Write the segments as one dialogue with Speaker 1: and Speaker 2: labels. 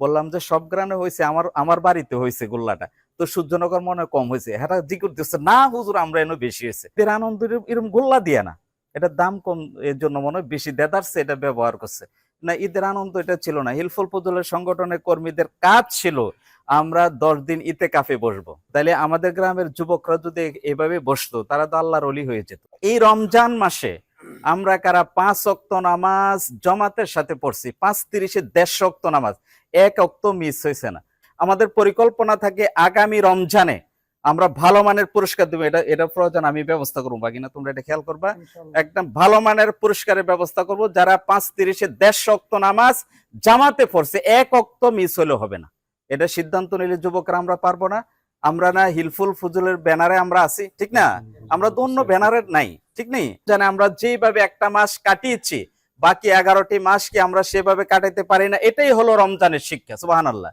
Speaker 1: বললাম যে সব গ্রামে হয়েছে আমার আমার বাড়িতে হয়েছে গোল্লাটা। তো সূর্যনগর মনে কম হয়েছে হ্যাঁ জিজ্ঞর দিচ্ছে, না হুজুর, আমরা এনে বেশি হয়েছে এর আনন্দ এরম গোল্লা দিয়ে না। এটা দাম কম, এর জন্য মনে হয় বেশি। দেদারছে এটা ব্যবহার করছে। না, ঈদের আনন্দ এটা ছিল না। হিলফুল ফজলের সংগঠনের কর্মীদের কাজ ছিল, আমরা দশ দিন ইতে কাফে বসবো। তাইলে আমাদের গ্রামের যুবকরা যদি এভাবে বসতো, তারা তো আল্লাহর অলি হয়ে যেত। এই রমজান মাসে আমরা কারা পাঁচ অক্ত নামাজ জমাতের সাথে পড়ছি পাঁচ তিরিশে দেড়শো অক্ত নামাজ এক অক্ত মিস হয়েছে না। আমাদের পরিকল্পনা থাকে আগামী রমজানে আমরা ভালো মানের পুরস্কার দেবো এটা এটা প্রয়োজন আমি ব্যবস্থা করব। বাকি না তোমরা এটা খেয়াল করবা। একদম ভালো মানের পুরস্কারের ব্যবস্থা করব যারা পাঁচ তিরিশে দেড়শো অক্ত নামাজ জামাতে পড়ছে এক অক্ত মিস হলে হবে না। এটা সিদ্ধান্ত নিলে যুবকরা আমরা পারব না। আমরা না হিলফুল ফুজুলের ব্যানারে আমরা আছি ঠিক না? আমরা তো অন্য ব্যানারের নাই। ঠিক নেই? জানে আমরা যেভাবে একটা মাস কাটিয়েছি, বাকি এগারোটি মাস কি আমরা সেভাবে কাটাতে পারি না? এটাই হলো রমজানের শিক্ষা সুবাহান আল্লাহ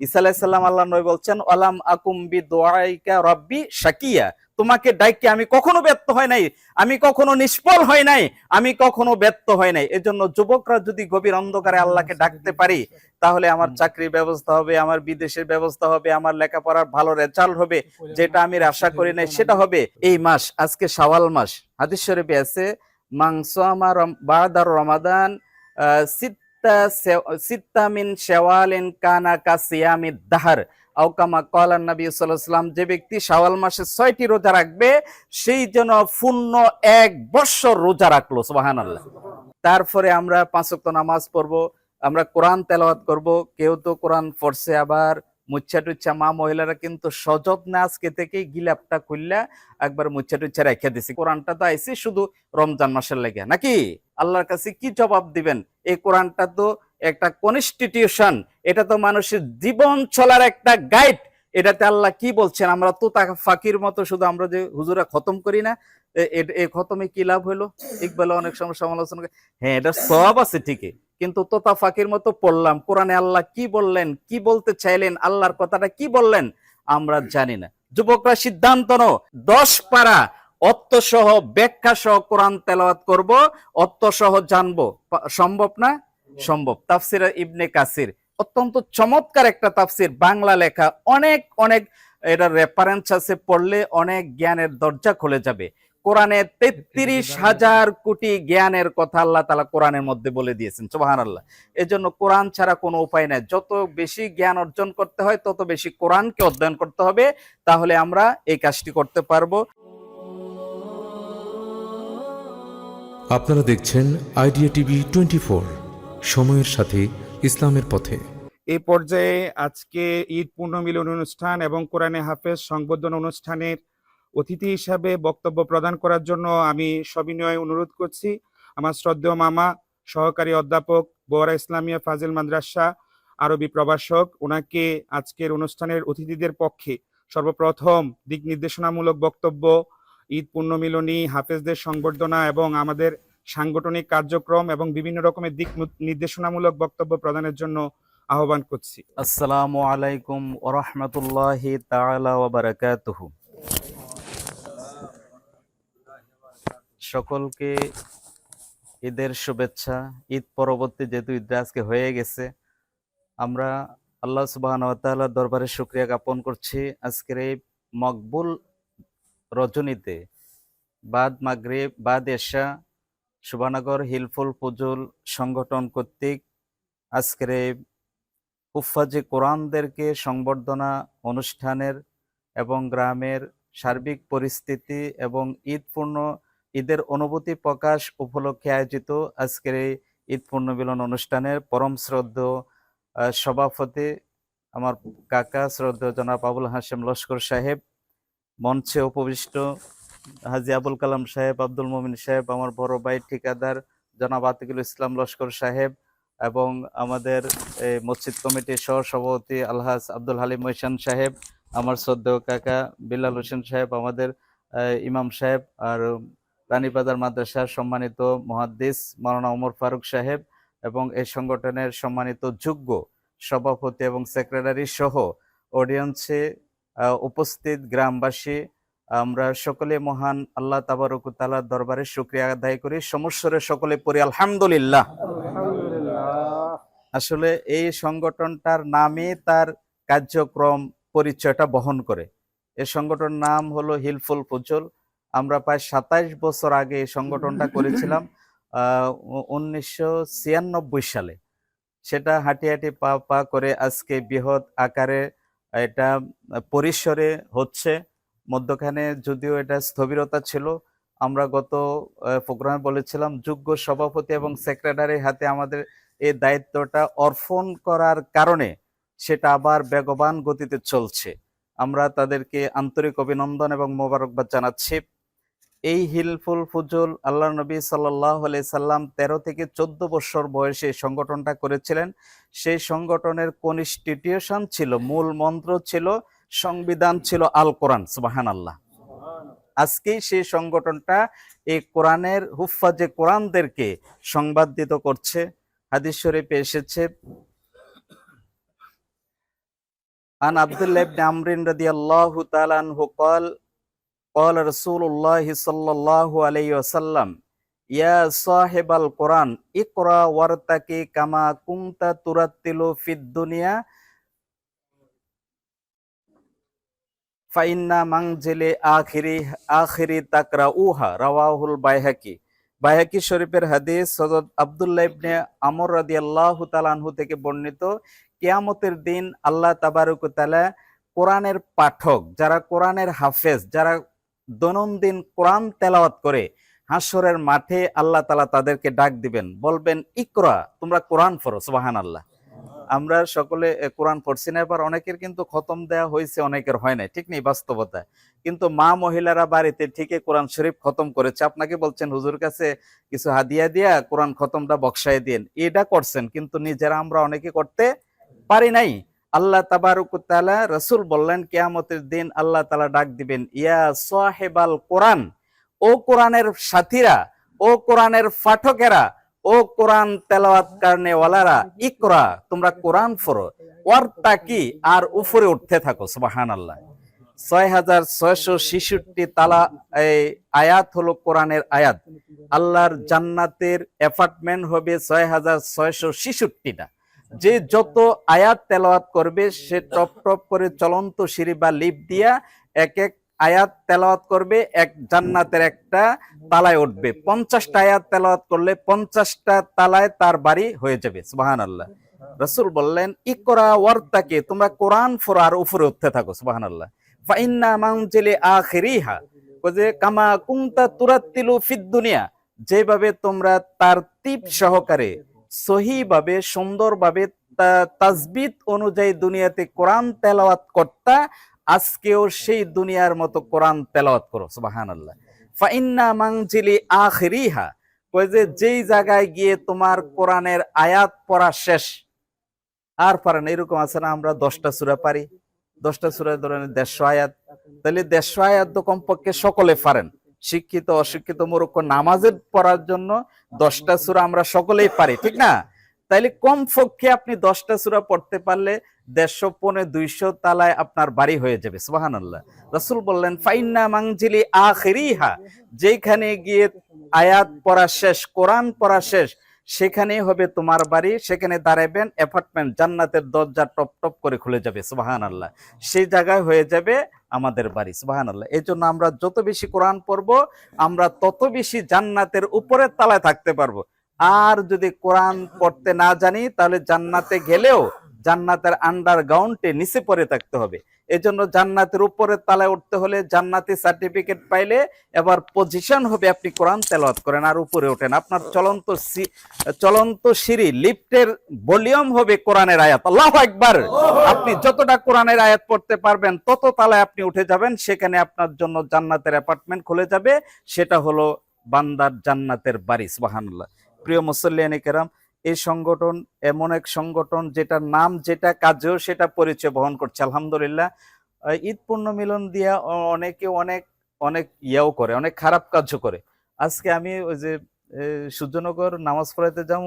Speaker 1: আলাইসাল্লাম আল্লাহ নবী বলছেন আলাম আকুম্বি দোয়াইকা রব্বি শাকিয়া। তোমাকে ডাইকে আমি কখনো ব্যর্থ হয় নাই আমি কখনো নিষ্ফল হয় নাই আমি কখনো ব্যর্থ হয় নাই। এজন্য যুবকরা যদি গভীর অন্ধকারে আল্লাহকে ডাকতে পারি তাহলে আমার চাকরির ব্যবস্থা হবে আমার বিদেশের ব্যবস্থা হবে আমার লেখাপড়ার ভালো রেজাল্ট হবে যেটা আমি আশা করি নাই সেটা হবে। এই মাস আজকে শাওয়াল মাস হাদিস শরীফে আছে মাংস আমার বাদার রমাদান আহ, সিত্তা সে- সিত্তা মিন শেওয়ালিন কানা কা সিয়ামি দাহার আউকামা কলান নবী সাল্লাম যে ব্যক্তি শাওয়াল মাসে ছয়টি রোজা রাখবে, সেই যেন পূর্ণ এক বৎসর রোজা রাখল সোহান তারপরে আমরা পাঁচক্ত নামাজ পড়ব, আমরা কোরআন তেলাওয়াত করব, কেউ তো কোরআন পড়ছে আবার মুচ্ছা টুচ্ছা মা মহিলারা কিন্তু সযত্নে আজকে থেকে গিলাপটা খুললা একবার মুচ্ছা টুচ্ছা রেখে দিছি। কোরআনটা তো আইসি শুধু রমজান মাসের লেগে, নাকি? আল্লাহর কাছে কি জবাব দিবেন? এই কোরআনটা তো একটা কনস্টিটিউশন এটা তো মানুষের জীবন চলার একটা গাইড এটাতে আল্লাহ কি বলছেন? আমরা তো তাকে ফাঁকির মতো শুধু আমরা যে হুজুরা খতম করি না, এ- খতমে কি লাভ হলো ইকবাল অনেক সময় সমালোচনা হ্যাঁ এটা সব আছে ঠিকই। কিন্তু তোতা ফাঁকির মতো পড়লাম। কোরআনে আল্লাহ কি বললেন, কি বলতে চাইলেন, আল্লাহর কথাটা কি বললেন, আমরা জানি না। যুবকরা সিদ্ধান্ত নো দশ পারা অর্থ সহ ব্যাখ্যা সহ কোরআন তেলাওয়াত করব, অর্থ সহ জানব। সম্ভব না? সম্ভব। তাফসির ইবনে কাসির। অত্যন্ত চমৎকার একটা তাফসির, বাংলা লেখা। অনেক অনেক এটা রেফারেন্স আছে, পড়লে অনেক জ্ঞানের দরজা খুলে যাবে। কোরআনে তেত্রিশ হাজার কোটি জ্ঞানের কথা আল্লাহ তালা কোরআনের মধ্যে বলে দিয়েছেন সোহান আল্লাহ এজন্য কোরআন ছাড়া কোনো উপায় নাই। যত বেশি জ্ঞান অর্জন করতে হয় তত বেশি কোরআনকে অধ্যয়ন করতে হবে তাহলে আমরা এই কাজটি করতে পারব।
Speaker 2: আপনারা দেখছেন আইডিয়া টিভি টোয়েন্টি ফোর সময়ের সাথে ইসলামের পথে।
Speaker 3: এই পর্যায়ে আজকে ঈদ পূর্ণমিলন অনুষ্ঠান এবং কোরআনে হাফেজ সংবর্ধনা অনুষ্ঠানের অতিথি হিসাবে বক্তব্য প্রদান করার জন্য আমি সবিনয় অনুরোধ করছি। আমার শ্রদ্ধেয় মামা, সহকারী অধ্যাপক বোয়ারা ইসলামিয়া ফাজিল মাদ্রাসা আরবি প্রভাষক ওনাকে আজকের অনুষ্ঠানের অতিথিদের পক্ষে সর্বপ্রথম দিক নির্দেশনামূলক বক্তব্য, ঈদ পূর্ণমিলনী, হাফেজদের সংবর্ধনা এবং আমাদের সাংগঠনিক কার্যক্রম এবং বিভিন্ন রকমের দিক নির্দেশনামূলক বক্তব্য প্রদানের জন্য আহ্বান করছি।
Speaker 1: আসসালামু আলাইকুম ওরহমতুল্লাহি তাআলা ওয়া সকলকে ঈদের শুভেচ্ছা, ঈদ পরবর্তী যেহেতু ঈদটা আজকে হয়ে গেছে, আমরা আল্লাহ তাআলার দরবারে শুকরিয়া জ্ঞাপন করছি আজকের এই মকবুল রজনীতে বাদ মাগরিব, বাদ এশা শুভানগর হিলফুল ফুজুল সংগঠন কর্তৃক আজকের এই হুফাজে কোরআনদেরকে সংবর্ধনা অনুষ্ঠানের এবং গ্রামের সার্বিক পরিস্থিতি এবং ঈদ পূর্ণ ঈদের অনুভূতি প্রকাশ উপলক্ষে আয়োজিত আজকের এই ঈদ পূর্ণ মিলন অনুষ্ঠানের পরম শ্রদ্ধ সভাপতি আমার কাকা শ্রদ্ধ জনাব আবুল হাসেম লস্কর সাহেব, মঞ্চে উপবিষ্ট হাজি আবুল কালাম সাহেব, আব্দুল মমিন সাহেব, আমার বড় ভাই ঠিকাদার জনাব আতিকুল ইসলাম লস্কর সাহেব এবং আমাদের মসজিদ কমিটির সহ সভাপতি আলহাজ আব্দুল হালিম মৈশান সাহেব, আমার শ্রদ্ধেয় কাকা বিল্লাল হোসেন সাহেব, আমাদের ইমাম সাহেব আর রানীবাজার মাদ্রাসার সম্মানিত মহাদ্দিস মাওলানা ওমর ফারুক সাহেব এবং এই সংগঠনের সম্মানিত যোগ্য সভাপতি এবং সেক্রেটারি সহ অডিয়েন্সে উপস্থিত গ্রামবাসী আমরা সকলে মহান আল্লাহ তাবারক তালার দরবারে শুক্রিয়া আদায় করি। সমস্যরে সকলে পড়ি আলহামদুলিল্লাহ। আসলে এই সংগঠনটার নামে তার কার্যক্রম পরিচয়টা বহন করে। এই সংগঠনের নাম হলো হিলফুল ফুজল আমরা প্রায় সাতাইশ বছর আগে এই সংগঠনটা করেছিলাম উনিশশো ছিয়ানব্বই সালে। সেটা হাঁটি হাঁটি পা পা করে আজকে বৃহৎ আকারে এটা পরিসরে হচ্ছে। মধ্যখানে যদিও এটা স্থবিরতা ছিল, আমরা গত প্রোগ্রামে বলেছিলাম, যোগ্য সভাপতি এবং সেক্রেটারির হাতে আমাদের এই দায়িত্বটা অর্পণ করার কারণে সেটা আবার বেগবান গতিতে চলছে। আমরা তাদেরকে আন্তরিক অভিনন্দন এবং মোবারকবাদ জানাচ্ছি। এই হিলফুল ফুজুল আল্লাহ নবী সাল্লাহ সাল্লাম তেরো থেকে চোদ্দ বছর বয়সে এই সংগঠনটা করেছিলেন সেই সংগঠনের কনস্টিটিউশন ছিল মূল মন্ত্র ছিল সংবিধান ছিল আল কোরআন সুবাহান আল্লাহ আজকেই সেই সংগঠনটা এই কোরআনের হুফাজে কোরআনদেরকে সংবাদিত করছে হাদিস শরীফে এসেছে عن عبد الله بن عمرو رضي الله تعالى عنه قال قال رسول الله صلى الله عليه وسلم يا صاحب القرآن اقرأ وارتقي كما كنت ترتل في الدنيا ফাইন্না মাংজেলে আখিরি আখিরি তাকরা উহা রাওয়াহুল বাইহাকি বাইহাকি শরীফের হাদিস সদত আব্দুল্লাহ ইবনে আমর রাদিয়াল্লাহু তাআলা আনহু থেকে বর্ণিত কিয়ামতের দিন আল্লাহ তাবারক তাআলা কোরআনের পাঠক যারা কোরআনের হাফেজ যারা দৈনন্দিন কোরআন তেলাওয়াত করে হাসরের মাঠে আল্লাহ তালা তাদেরকে ডাক দিবেন, বলবেন, ইকরা, তোমরা কোরআন পড়ো, সুবহানাল্লাহ। আমরা সকলে কোরআন পড়ছি না, এবার অনেকের কিন্তু খতম দেয়া হয়েছে, অনেকের হয় নাই, ঠিক নেই, বাস্তবতা। কিন্তু মা মহিলারা বাড়িতে ঠিকই কোরআন শরীফ খতম করেছে। আপনাকে বলছেন, হুজুর কাছে কিছু হাদিয়া দিয়া কোরআন খতমটা বক্সায় দিন এটা করছেন, কিন্তু নিজেরা আমরা অনেকে করতে পারি নাই। আল্লাহ তাবারুক তাআলা রসুল বললেন, কেয়ামতের দিন আল্লাহ তালা ডাক দিবেন, ইয়া সাহেবাল কোরআন, ও কোরআনের সাথীরা, ও কোরআনের পাঠকেরা, ও কোরআন তেলাওয়াত কারণে ওয়ালারা ইকরা, তোমরা কোরআন পড়ো। ওয়ার্তা কি? আর উপরে উঠতে থাকো সুবাহান আল্লাহ ছয় হাজার ছয়শো ছেষট্টি তালা আয়াত হলো কোরআনের আয়াত। আল্লাহর জান্নাতের অ্যাপার্টমেন্ট হবে ছয় হাজার ছয়শো ছেষট্টিটা। যে যত আয়াত তেলাওয়াত করবে, সে টপ টপ করে চলন্ত সিঁড়ি বা লিপ দিয়া এক এক আয়াত তেলাওয়াত করবে, এক জান্নাতের একটা তালায় উঠবে। পঞ্চাশটা আয়াত তেলাওয়াত করলে পঞ্চাশটা তালায় তার বাড়ি হয়ে যাবে সুবাহান আল্লাহ রসুল বললেন, ইকরা ওয়ার্তাকে, তোমরা কোরআন ফোর আর উপরে উঠতে থাকো সুবাহান আল্লাহ ফাইন্না মাউনজিলে আখিরিহা। যে, কামা কুংতা তুরাত্তিলু ফিদ দুনিয়া। যেভাবে তোমরা তার তীপ সহকারে সহিভাবে, সুন্দরভাবে তাজবিদ অনুযায়ী দুনিয়াতে কোরআন তেলাওয়াত করতা, আজকেও সেই দুনিয়ার মতো কোরআন তেলাওয়াত করো সুবাহান আল্লাহ ফাইন্না মাংজিলি আখিরিহা কই যে যেই জায়গায় গিয়ে তোমার কোরআনের আয়াত পড়া শেষ, আর পারেন এরকম আছে না, আমরা দশটা সূরা পারি, দশটা সূরা ধরেন দেড়শো আয়াত, তাহলে দেড়শো আয়াত তো কমপক্ষে সকলে পারেন। শিক্ষিত অশিক্ষিত মূর্খ নামাজের পড়ার জন্য দশটা সূরা আমরা সকলেই পারি ঠিক না? তাইলে কম পক্ষে আপনি দশটা সূরা পড়তে পারলে দেড়শো পনে দুইশো তালায় আপনার বাড়ি হয়ে যাবে সুবাহান আল্লাহ রসুল বললেন ফাইন্না মাংজিলি আখিরিহা যেখানে গিয়ে আয়াত পড়া শেষ কোরআন পড়া শেষ সেখানেই হবে তোমার বাড়ি সেখানে দাঁড়াবেন অ্যাপার্টমেন্ট জান্নাতের দরজা টপ টপ করে খুলে যাবে সুবাহান আল্লাহ সেই জায়গায় হয়ে যাবে আমাদের বাড়ি সুবাহান আল্লাহ এই জন্য আমরা যত বেশি কোরআন পড়ব, আমরা তত বেশি জান্নাতের উপরের তালায় থাকতে পারব। আর যদি কোরআন পড়তে না জানি, তাহলে জান্নাতে গেলেও জান্নাতের আন্ডারগ্রাউন্ডে নিচে পড়ে থাকতে হবে। এজন্য জান্নাতের উপরের তালায় উঠতে হলে জান্নাতি সার্টিফিকেট পাইলে এবার পজিশন হবে আপনি কোরআন তেলাওয়াত করেন আর উপরে ওঠেন। আপনার চলন্ত চলন্ত সিঁড়ি, লিফটের ভলিউম হবে কোরআনের আয়াত। আল্লাহ একবার আপনি যতটা কোরআনের আয়াত পড়তে পারবেন, তত তালায় আপনি উঠে যাবেন, সেখানে আপনার জন্য জান্নাতের অ্যাপার্টমেন্ট খুলে যাবে। সেটা হলো বান্দার জান্নাতের বাড়ি, সুবহানাল্লাহ। প্রিয় মুসল্লিয়ানি কেরাম এই সংগঠন এমন এক সংগঠন যেটার নাম যেটা কাজেও সেটা পরিচয় বহন করছে। আলহামদুলিল্লাহ ঈদ পূর্ণ মিলন দিয়া অনেকে অনেক অনেক ইয়াও করে, অনেক খারাপ কাজও করে। আজকে আমি ওই যে সূর্যনগর নামাজ পড়াইতে যাব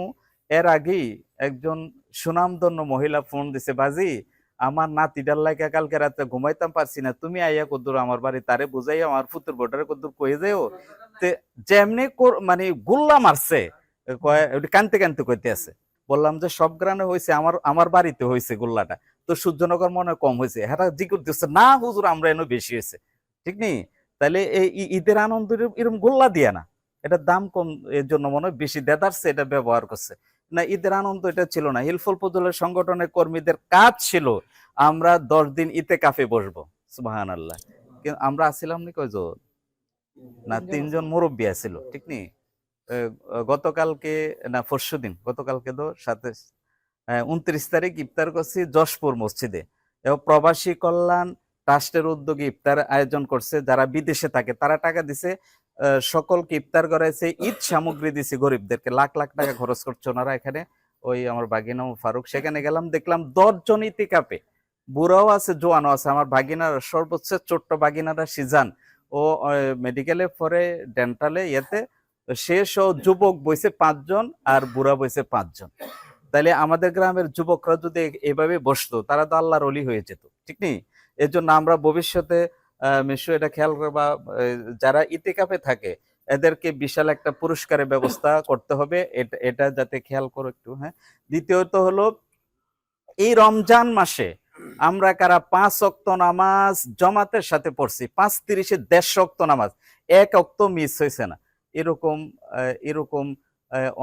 Speaker 1: এর আগেই একজন সুনামধন্য মহিলা ফোন দিছে, বাজি, আমার নাতিটার লাইকা কালকে রাতে ঘুমাইতাম পারছি না, তুমি আইয়া কদ্দুর আমার বাড়ি, তারে বুঝাই আমার ফুতুর বোটারে কদ্দুর কয়ে যাও যেমনি মানে গুল্লা মারছে কয় কানতে কানতে কইতে আছে। বললাম যে, সব গ্রামে হয়েছে আমার আমার বাড়িতে হয়েছে গোল্লাটা। তো সূর্যনগর মনে কম হয়েছে হ্যাঁ জিকুর দিচ্ছে না হুজুর, আমরা এনে বেশি হয়েছে ঠিক নেই তাহলে এই ঈদের আনন্দ এরম গোল্লা দিয়ে না। এটার দাম কম, এর জন্য মনে হয় বেশি। দেদারছে এটা ব্যবহার করছে। না, ঈদের আনন্দ এটা ছিল না। হিলফুল ফজলের সংগঠনের কর্মীদের কাজ ছিল, আমরা দশ দিন ইতে কাফে বসবো। সুবাহান আল্লাহ আমরা আসছিলাম নি কয়জন? না, তিনজন মুরব্বী আছিল। ঠিক নি? গতকালকে, না, পরশু দিন, গতকালকে তো সাথে উনত্রিশ তারিখ ইফতার করছি যশপুর মসজিদে। এবং প্রবাসী কল্যাণ ট্রাস্টের উদ্যোগে ইফতার আয়োজন করছে, যারা বিদেশে থাকে, তারা টাকা দিছে সকলকে ইফতার করাইছে, ঈদ সামগ্রী দিছে গরিবদেরকে, লাখ লাখ টাকা খরচ করছে ওনারা এখানে, ওই আমার বাগিনা ফারুক, সেখানে গেলাম, দেখলাম দশ জন ইতিকাপে, বুড়াও আছে, জোয়ানও আছে, আমার বাগিনার সর্বোচ্চ ছোট্ট বাগিনারা সিজান ও মেডিকেলে পরে ডেন্টালে ইয়েতে শেষ ও যুবক বইছে পাঁচজন আর বুড়া বইছে পাঁচজন। তাইলে আমাদের গ্রামের যুবকরা যদি এভাবে বসতো, তারা তো আল্লাহর অলি হয়ে যেত, ঠিক নেই? এর জন্য আমরা ভবিষ্যতে মিশু এটা খেয়াল করবা যারা ইতিকাপে থাকে, এদেরকে বিশাল একটা পুরস্কারের ব্যবস্থা করতে হবে, এটা যাতে খেয়াল করো একটু হ্যাঁ? দ্বিতীয়ত হলো, এই রমজান মাসে আমরা কারা পাঁচ অক্ত নামাজ জমাতের সাথে পড়ছি, পাঁচ তিরিশে দেড়শো অক্ত নামাজ, এক অক্ত মিস হয়েছে না। এরকম এরকম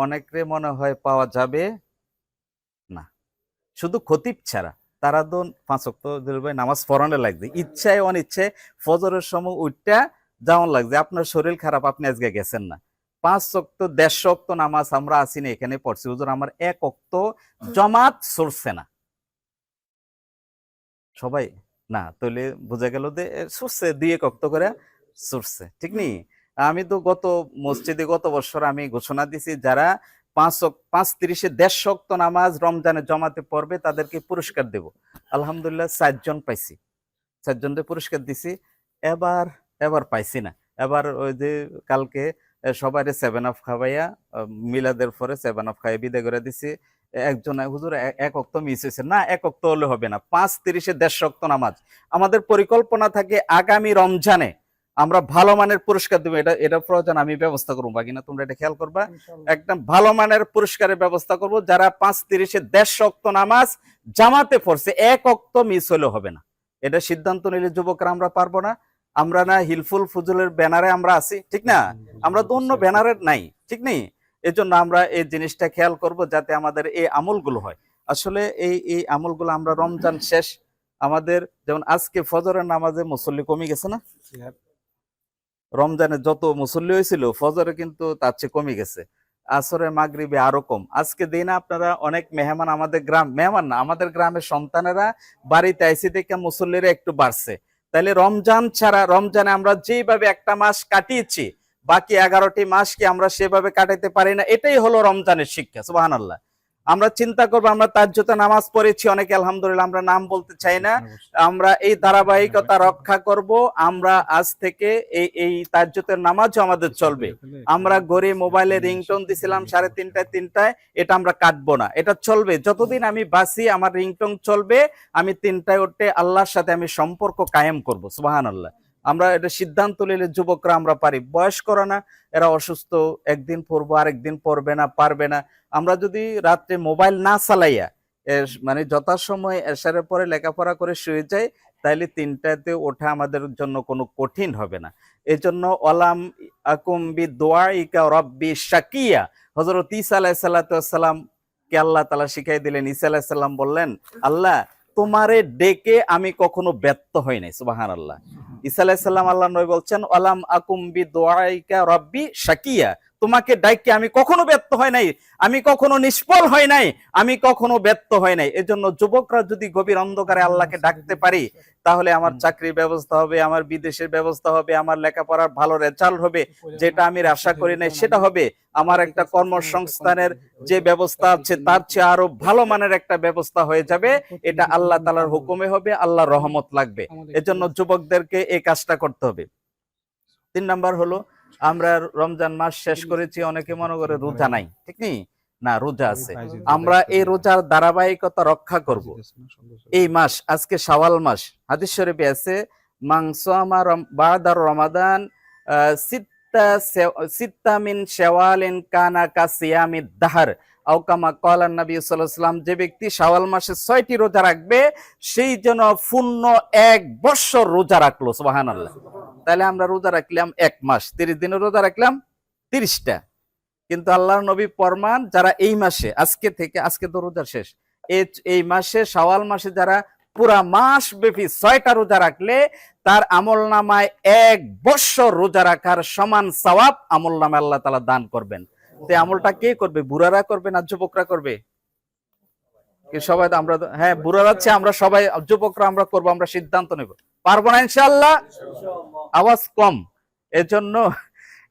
Speaker 1: অনেকরে মনে হয় পাওয়া যাবে? না। শুধু খতিব ছাড়া। তারা তো পাঁচ ভাই নামাজ পড়ানো লাগবে ইচ্ছায় অনিচ্ছায় ফজরের সময় উঠটা যেমন লাগছে। আপনার শরীর খারাপ, আপনি আজকে গেছেন না। পাঁচ অক্ত দেড়শো অক্ত নামাজ আমরা আসি না এখানে পড়ছি। হুজুর, আমার এক অক্ত জমাত সরছে না। সবাই, না, তাহলে বোঝা গেল যে সরছে, দুই এক অক্ত করে সরছে। ঠিক নি আমি তো গত মসজিদে গত বছর আমি ঘোষণা দিছি, যারা পাঁচ পাঁচ তিরিশে দেড়শো অক্ত নামাজ রমজানে জমাতে পড়বে, তাদেরকে পুরস্কার দেব। আলহামদুলিল্লাহ চারজন পাইছি। চারজনকে পুরস্কার দিছি। এবার এবার পাইছি না। এবার ওই যে কালকে সবাই সেভেন আপ খাওয়াইয়া, মিলাদের পরে সেভেন আপ খাইয়ে বিদায় করে দিছি। একজন, হুজুর এক অক্ত মিস হয়েছে না, এক অক্ত হলে হবে না। পাঁচ তিরিশে দেড়শো অক্ত নামাজ। আমাদের পরিকল্পনা থাকে আগামী রমজানে আমরা ভালো মানের পুরস্কার দেবো এটা এটা প্রয়োজন আমি ব্যবস্থা করব বাকি না তোমরা এটা খেয়াল করবা। একদম ভালো মানের পুরস্কারের ব্যবস্থা করব যারা পাঁচ তিরিশে দেড়শো অক্ত নামাজ জামাতে পড়ছে এক অক্ত মিস হলে হবে না। এটা সিদ্ধান্ত নিলে যুবকরা আমরা পারব না আমরা না হিলফুল ফুজুলের ব্যানারে আমরা আছি ঠিক না? আমরা তো অন্য ব্যানারে নাই ঠিক নেই? এজন্য আমরা এই জিনিসটা খেয়াল করব যাতে আমাদের এই আমলগুলো হয়। আসলে এই এই আমলগুলো আমরা রমজান শেষ আমাদের যেমন আজকে ফজরের নামাজে মুসল্লি কমে গেছে না? রমজানে যত মুসল্লি হয়েছিল, ফজরে কিন্তু তার চেয়ে কমে গেছে। আসরে মাগরিবে আরও কম। আজকে দিন আপনারা অনেক মেহমান আমাদের গ্রাম, মেহমান না, আমাদের গ্রামের সন্তানেরা বাড়িতে আইসি দেখে মুসল্লিরা একটু বাড়ছে। তাহলে রমজান ছাড়া, রমজানে আমরা যেভাবে একটা মাস কাটিয়েছি, বাকি এগারোটি মাস কি আমরা সেভাবে কাটাতে পারি না? এটাই হলো রমজানের শিক্ষা সুবাহান আল্লাহ আমরা চিন্তা করব আমরা তাজ্জতে নামাজ পড়েছি অনেকে আলহামদুলিল্লাহ আমরা নাম বলতে চাই না। আমরা এই ধারাবাহিকতা রক্ষা করব আমরা আজ থেকে এই এই তাজ্জতের নামাজও আমাদের চলবে। আমরা গড়ে মোবাইলে রিংটোন দিছিলাম সাড়ে তিনটায় তিনটায় এটা আমরা কাটবো না এটা চলবে। যতদিন আমি বাসি আমার রিংটোন চলবে আমি তিনটায় উঠে আল্লাহর সাথে আমি সম্পর্ক কায়েম করব সুবাহান আল্লাহ আমরা এটা সিদ্ধান্ত নিলে যুবকরা আমরা পারি। বয়স্করা না, এরা অসুস্থ, একদিন পড়ব, আরেকদিন পড়বে না, পারবে না। আমরা যদি রাত্রে মোবাইল না চালাইয়া মানে যথাসময় এসারের পরে লেখাপড়া করে শুয়ে যায় তাইলে তিনটাতে ওঠা আমাদের জন্য কোনো কঠিন হবে না। এই জন্য অলাম আকুম্বি দোয়াইকা রব্বি শাকিয়া। হজরত ইসা আলাহ সাল্লাম কে আল্লাহ তালা শিখাই দিলেন ইসা আলাহ সাল্লাম বললেন, আল্লাহ তোমারে ডেকে আমি কখনো ব্যর্থ হই নাই সুবাহান আল্লাহ ইসা আলাইসাল্লাম আল্লাহ নয় বলছেন অলাম আকুম্বি দোয়াইকা রব্বি শাকিয়া। তোমাকে ডাইকে আমি কখনো ব্যর্থ হয় নাই আমি কখনো নিষ্ফল হয় নাই আমি কখনো ব্যর্থ হয় নাই। এজন্য যুবকরা যদি গভীর অন্ধকারে আল্লাহকে ডাকতে পারি তাহলে আমার চাকরির ব্যবস্থা হবে আমার বিদেশের ব্যবস্থা হবে আমার লেখাপড়ার ভালো রেজাল্ট হবে যেটা আমি আশা করি নাই সেটা হবে। আমার একটা কর্মসংস্থানের যে ব্যবস্থা আছে তার চেয়ে আরও ভালো মানের একটা ব্যবস্থা হয়ে যাবে। এটা আল্লাহ তালার হুকুমে হবে আল্লাহ রহমত লাগবে। এজন্য যুবকদেরকে এই কাজটা করতে হবে। তিন নাম্বার হলো, আমরা রমজান মাস শেষ করেছি, অনেকে মনে করে রোজা নাই। ঠিক নেই না, রোজা আছে। আমরা এই রোজার ধারাবাহিকতা রক্ষা করব। এই মাস, আজকে শাওয়াল মাস, হাদিস শরীফে আছে মাংস আমার বাদার রমাদান সিত্তা সে- সিত্তা মিন শেওয়ালিন কানা কা সিয়ামি দাহার। আউকামা কলান নবী সাল্লাম যে ব্যক্তি শাওয়াল মাসে ছয়টি রোজা রাখবে, সেই যেন পূর্ণ এক বৎসর রোজা রাখল সুবাহান আল্লাহ তাহলে আমরা রোজা রাখলাম এক মাস, তিরিশ দিনের রোজা রাখলাম তিরিশটা। কিন্তু আল্লাহর নবী ফরমান যারা এই মাসে, আজকে থেকে, আজকে তো রোজা শেষ এই- এই মাসে, শাওয়াল মাসে যারা পুরা মাস ব্যাপী ছয়টা রোজা রাখলে, তার আমল নামায় এক বৎসর রোজা রাখার সমান সওয়াব আমল নামায় আল্লাহ তালা দান করবেন। আমলটা কে করবে? বুড়ারা করবে না যুবকরা করবে? সবাই আমরা হ্যাঁ বুড়ারা আমরা সবাই, যুবকরা আমরা আমরা সিদ্ধান্ত নেব। পারব না ইনশাআল্লাহ? আওয়াজ কম। এজন্য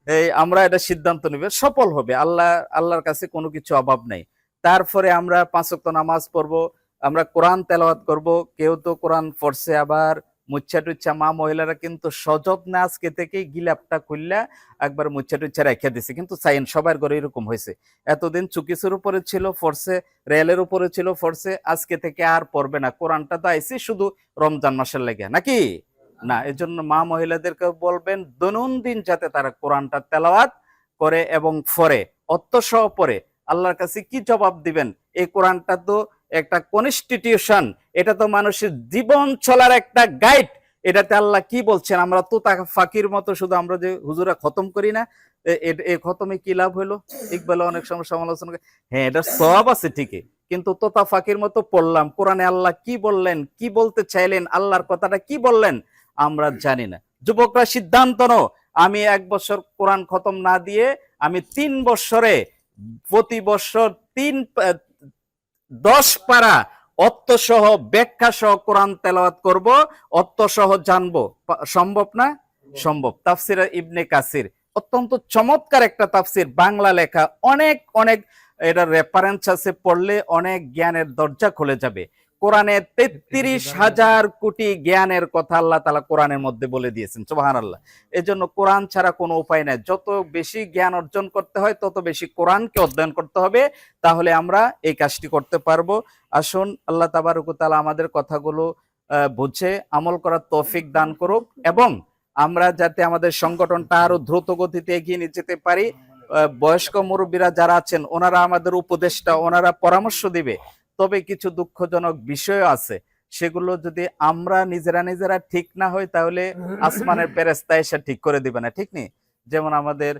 Speaker 1: এই আমরা এটা সিদ্ধান্ত নেব। সফল হবে। আল্লাহ, আল্লাহর কাছে কোনো কিছু অভাব নেই। তারপরে আমরা পাঁচ নামাজ পড়ব, আমরা কোরআন তেলাওয়াত করব। কেউ তো কোরআন পড়ছে আবার মুচ্ছা টুচ্ছা মা মহিলারা কিন্তু সযত্নে আজকে থেকে গিলাপটা খুললা একবার মুচ্ছা টুচ্ছা রেখে দিছে। কিন্তু সাইন সবার ঘরে এরকম হয়েছে এতদিন চুকিসের উপরে ছিল, ফোর্সে, রেলের উপরে ছিল, ফোর্সে, আজকে থেকে আর পড়বে না। কোরআনটা তো আইসি শুধু রমজান মাসের লেগে, নাকি? না এর জন্য মা মহিলাদেরকে বলবেন, দৈনন্দিন যাতে তারা কোরআনটা তেলাওয়াত করে এবং ফরে অত্যসহ পরে আল্লাহর কাছে কি জবাব দিবেন? এই কোরআনটা তো একটা কনস্টিটিউশন এটা তো মানুষের জীবন চলার একটা গাইড এটাতে আল্লাহ কি বলছেন? আমরা তো তা ফাকির মতো শুধু আমরা যে হুজুরা খতম করি না খতমে কি লাভ হলো? ইকবাল অনেক সময় সমালোচনা হ্যাঁ এটা সব আছে ঠিকই, কিন্তু তোতা ফাকির মতো পড়লাম। কোরআনে আল্লাহ কি বললেন? কি বলতে চাইলেন? আল্লাহর কথাটা কি বললেন? আমরা জানি না। যুবকরা সিদ্ধান্ত নাও, আমি এক বছর কোরআন খতম না দিয়ে, আমি তিন বছরে, প্রতি বছর তিন দশ পারা অর্থসহ ব্যাখ্যা সহ কোরআন তেলাওয়াত করব অর্থসহ জানব। সম্ভব না? সম্ভব। তাফসির ইবনে কাসির। অত্যন্ত চমৎকার একটা তাফসির বাংলা লেখা। অনেক অনেক এটা রেফারেন্স আছে পড়লে অনেক জ্ঞানের দরজা খুলে যাবে। কোরআনে তেত্রিশ হাজার কোটি জ্ঞানের কথা আল্লাহ তালা কোরআনের মধ্যে বলে দিয়েছেন সুবাহান আল্লাহ এজন্য কোরআন ছাড়া কোনো উপায় নাই। যত বেশি জ্ঞান অর্জন করতে হয় তত বেশি কোরআনকে অধ্যয়ন করতে হবে তাহলে আমরা এই কাজটি করতে পারব। আসুন আল্লাহ তাবারুকতালা আমাদের কথাগুলো আহ, বুঝে আমল করার তৌফিক দান করুক এবং আমরা যাতে আমাদের সংগঠনটা আরও দ্রুত গতিতে এগিয়ে নিয়ে যেতে পারি বয়স্ক মুরব্বীরা যারা আছেন ওনারা আমাদের উপদেশটা ওনারা পরামর্শ দিবে। তবে কিছু দুঃখজনক বিষয় আছে। সেগুলো যদি আমরা নিজেরা নিজেরা ঠিক না হই তাহলে আসমানের পেরেস্তা এসে ঠিক করে দিবে না ঠিক নেই যেমন আমাদের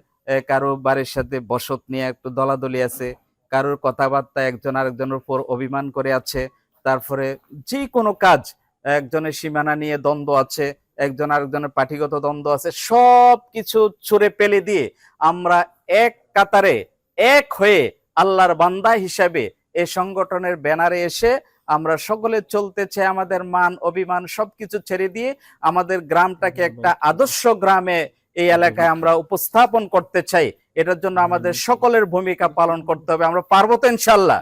Speaker 1: কারও বাড়ির সাথে বসত নিয়ে একটু দলাদলি আছে কারোর কথাবার্তা একজন আরেকজনের উপর অভিমান করে আছে তারপরে যে কোনো কাজ একজনের সীমানা নিয়ে দ্বন্দ্ব আছে একজন আরেকজনের পার্টিগত দ্বন্দ্ব আছে সব কিছু ছুড়ে পেলে দিয়ে আমরা এক কাতারে এক হয়ে আল্লাহর বান্দা হিসাবে এই সংগঠনের ব্যানারে এসে আমরা সকলে চলতে চাই আমাদের মান অভিমান সবকিছু ছেড়ে দিয়ে আমাদের গ্রামটাকে একটা আদর্শ গ্রামে এই এলাকায় আমরা উপস্থাপন করতে চাই। এটার জন্য আমাদের সকলের ভূমিকা পালন করতে হবে। আমরা পারব তো ইনশাল্লাহ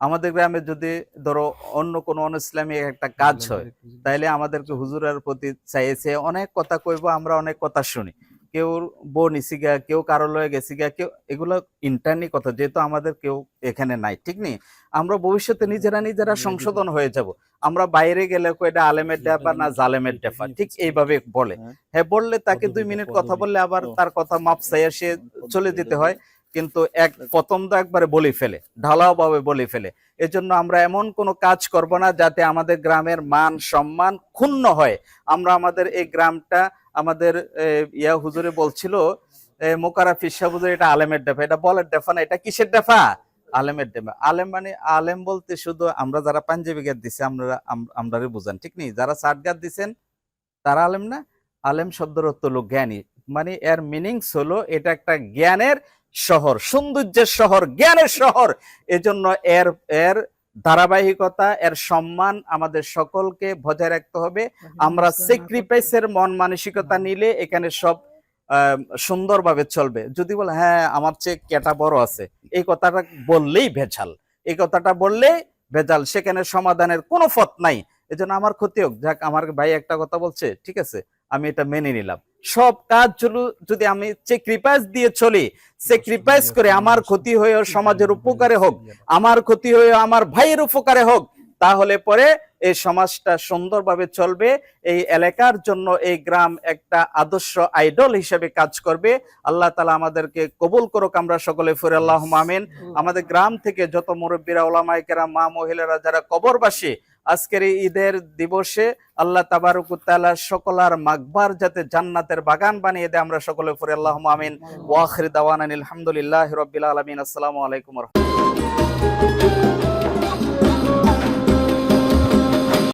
Speaker 1: আমাদের গ্রামে যদি ধরো অন্য কোনো অন ইসলামী একটা কাজ হয় তাইলে আমাদেরকে হুজুরের প্রতি চাইছে অনেক কথা কইবো আমরা অনেক কথা শুনি। কেউ বউ নিছি গা কেউ কারও লয়ে গেছি গা কেউ এগুলো ইন্টারনি কথা যেহেতু আমাদের কেউ এখানে নাই ঠিক নেই আমরা ভবিষ্যতে নিজেরা নিজেরা সংশোধন হয়ে যাব। আমরা বাইরে গেলে এটা আলেমের ব্যাপার না জালেমের ব্যাপার ঠিক এইভাবে বলে। হ্যাঁ। বললে তাকে দুই মিনিট কথা বললে আবার তার কথা মাপ চাইয়া সে চলে যেতে হয় কিন্তু এক প্রথম তো একবারে বলে ফেলে ঢালাও ভাবে বলে ফেলে। এজন্য আমরা এমন কোনো কাজ করব না যাতে আমাদের গ্রামের মান সম্মান ক্ষুণ্ণ হয়। আমরা আমাদের এই গ্রামটা আমাদের ইয়া হুজুরে বলছিল মোকারা ফিসা হুজুর এটা আলেমের ডেফা। এটা বলের ডেফা না, এটা কিসের ডেফা? আলেমের ডেফা। আলেম মানে আলেম বলতে শুধু আমরা যারা পাঞ্জাবি গাত দিছি, আমরা, আম- আমরারে বুঝান, ঠিক নেই? যারা সাট গাত দিছেন, তারা আলেম না? আলেম শব্দের অর্থ হলো জ্ঞানী। মানে এর মিনিংস হলো এটা একটা জ্ঞানের শহর, সৌন্দর্যের শহর, জ্ঞানের শহর। এজন্য এর এর ধারাবাহিকতা এর সম্মান আমাদের সকলকে বজায় রাখতে হবে। আমরা স্যাক্রিফাইসের মন মানসিকতা নিলে এখানে সব সুন্দরভাবে চলবে। যদি বলে হ্যাঁ আমার চেয়ে কেটা বড় আছে এই কথাটা বললেই ভেজাল। এই কথাটা বললেই ভেজাল। সেখানে সমাধানের কোনো পথ নাই। এজন্য আমার ক্ষতি হোক। যাক আমার ভাই একটা কথা বলছে ঠিক আছে আমি এটা মেনে নিলাম। সব কাজ যদি- যদি আমি স্যাক্রিফাইস দিয়ে চলি স্যাক্রিফাইস করে আমার ক্ষতি হয়ে সমাজের উপকারে হোক আমার ক্ষতি হয়ে আমার ভাইয়ের উপকারে হোক তাহলে পরে এই সমাজটা সুন্দরভাবে চলবে। এই এলাকার জন্য এই গ্রাম একটা আদর্শ আইডল হিসেবে কাজ করবে। আল্লাহ তালা আমাদেরকে কবুল করুক আমরা সকলে ফুরে আল্লাহ আমিন। আমাদের গ্রাম থেকে যত মুরব্বীরা ওলামাইকেরা মা মহিলারা যারা কবরবাসী আজকের এই ঈদের দিবসে আল্লাহ তাবারুকুতালা সকলার মাকবার যাতে জান্নাতের বাগান বানিয়ে দেয়, আমরা সকলে ফুরে আল্লাহ আমিন। ওয়াখরি দাওয়ান আলহামদুলিল্লাহ রবিল আলমিন। আসসালামু আলাইকুম রহমতুল্লাহ।